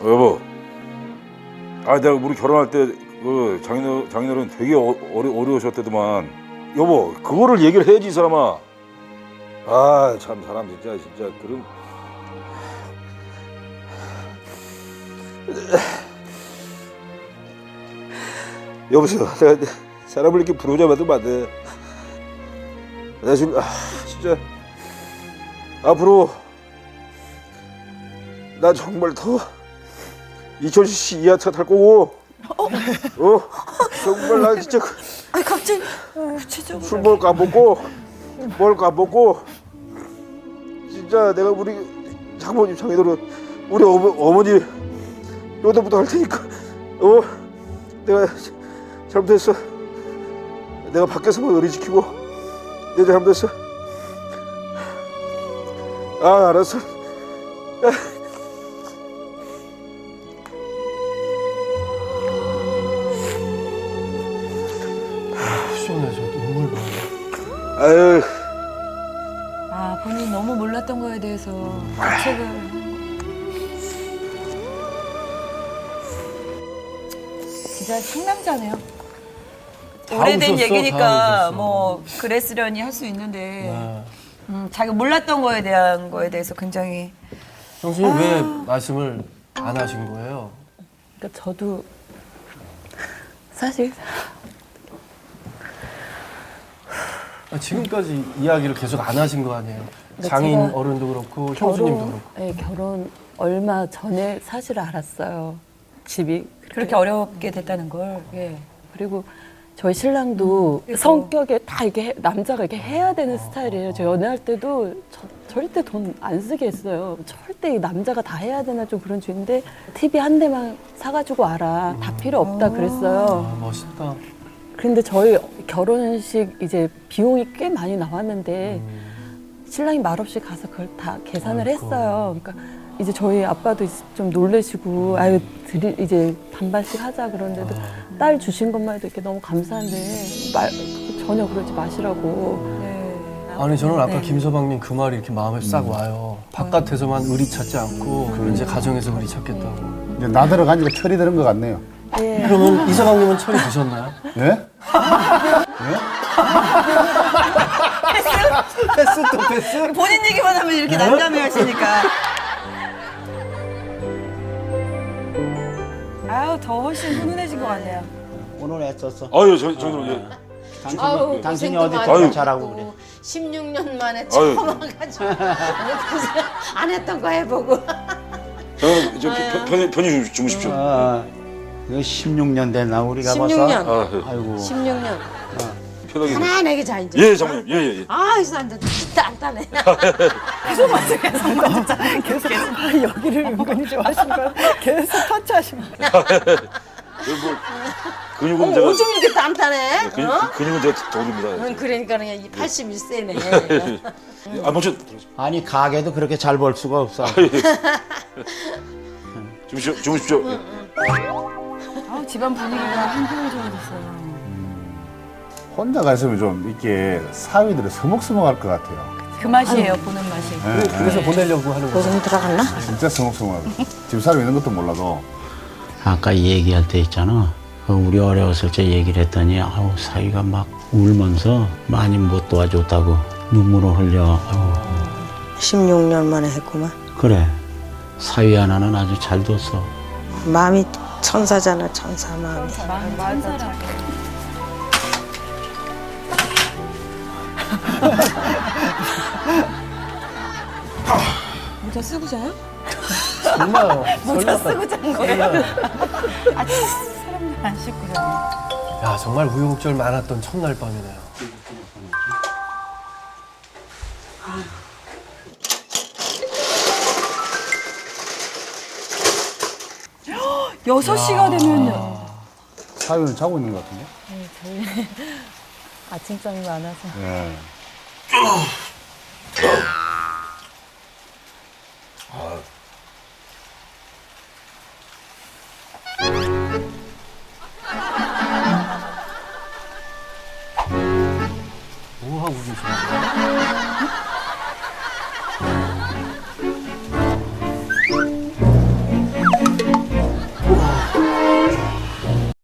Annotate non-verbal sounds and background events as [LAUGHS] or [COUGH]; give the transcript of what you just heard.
어, 여보. 아, 내가 우리 결혼할 때 그 장인어 장인어른 되게 어, 어려 어려우셨대더만. 여보, 그거를 얘기를 해야지 이 사람아. 아, 참 사람 진짜 진짜 그런. 여보세요. 내가 사람을 이렇게 안 돼. 내가 지금 아, 진짜 앞으로 나 정말 더 2000cc 이하 차 탈 거고. 어? 정말 나 진짜 그아 갑자기 구체적으로. 술 먹을 거 안 먹고 먹을 거 안 먹고. 진짜 내가 우리 장모님 장인어른 우리 어머, 어머니 요도부터 할 테니까. 어? 내가 잘못했어. 내가 밖에서만 의리 지키고 내 잘못했어. 아 알았어. 시 아유 아 본인 너무 몰랐던 거에 대해서 책을. 진짜 상남자네요. 다 오래된 웃었어, 다 얘기니까 웃었어. 뭐 그랬으려니 할 수 있는데 네. 음, 자기가 몰랐던 거에 대한 거에 대해서 굉장히 형수님 왜 말씀을 안 하신 거예요? 그러니까 저도 사실 아, 지금까지 이야기를 계속 안 하신 거 아니에요? 근데 장인 제가 어른도 그렇고 형수님도 결혼, 그렇고. 네, 결혼 얼마 전에 사실 알았어요. 집이 그렇게 어렵게 됐다는 걸. 예. 그리고 저희 신랑도 그래서? 성격에 다 이게 해- 남자가 이렇게 해야 되는 스타일이에요. 저 연애할 때도 저- 절대 돈 안 쓰게 했어요. 절대 이 남자가 다 해야 되나 좀 그런 주인데 TV 한 대만 사가지고 와라. 다 필요 없다 그랬어요. 아 멋있다. 그런데 저희 결혼식 이제 비용이 꽤 많이 나왔는데 신랑이 말없이 가서 그걸 다 계산을 아이고. 했어요. 그러니까 이제 저희 아빠도 좀 놀래시고 아유 드리 이제 반반씩 하자 그러는데도 딸 주신 것만 해도 이렇게 너무 감사한데 말 전혀 그러지 마시라고. 네. 아니 저는 아까 네. 김서방님 그 말이 이렇게 마음에 싹 와요. 바깥에서만 의리 찾지 않고 이제 가정에서 의리 찾겠다고. 이제 나 들어가니까 철이 드는 것 같네요. 예. 그러면 이서방님은 철이 드셨나요? 예? 패스 또 패스? 본인 얘기만 하면 이렇게 난감해 하시니까. 아유, 더 훨씬 훈훈해진 것 같네요. 오늘 애썼어. 아유 저 저는 예. 당신, 아우 당신이 어디 아유. 더 잘하고 그래. 했고 16년 만에 처음 와가지고 고생 안 했던 거 해보고 저는 저 편- 편히 편히 주- 주무십시오. 아, 이거 16년 됐나 우리가 16년. 아, 예. 아이고. 16년 편하게. 편안하게 자 이제 예, 장모님. 예, 예, 예. 아 이거 안돼 단단해 계속 아, 여기를 은근히 좋아하신 거 계속 터치하신 거. 그리고 뭐 근육은 제가 오줌 이렇게 단단해 근육, 어? 근육은 제가 도릅니다. 응, 그러니까 그냥 81세네 아, 먼저 아니 가게도 그렇게 잘 벌 수가 없어. 주무십시오. 주무십시오. 예. 아우, 집안 분위기가 한결 좋아졌어요. 혼자가 있으면 좀 이렇게 사위들이 서먹서먹할 것 같아요. 그 맛이에요, 보는 맛이. 예, 그래서 보내려고 하는 거죠. 고좀 들어갔나? 진짜 서먹서먹하고. 집사람 있는 것도 몰라도 아까 얘기할 때 있잖아. 그 우리 어려웠을 때 얘기를 했더니 아우 사위가 막 울면서 많이 못 도와줬다고 눈물을 흘려. 아우 16년 만에 했구만 그래 사위 하나는 아주 잘 뒀어. 마음이 천사잖아 천사 마음이 마음 천사라고. 모자 쓰고 자요? 정말 [LAUGHS] 모자. 쓰고 잔 거예요? 아, 사람들 안 씻고 자요. 야 정말 우여곡절 많았던 첫날 밤이네요. 여섯 시가 되면 사위는 자고 있는 것 같은데? [LAUGHS] 아침잠이 많아서. 예.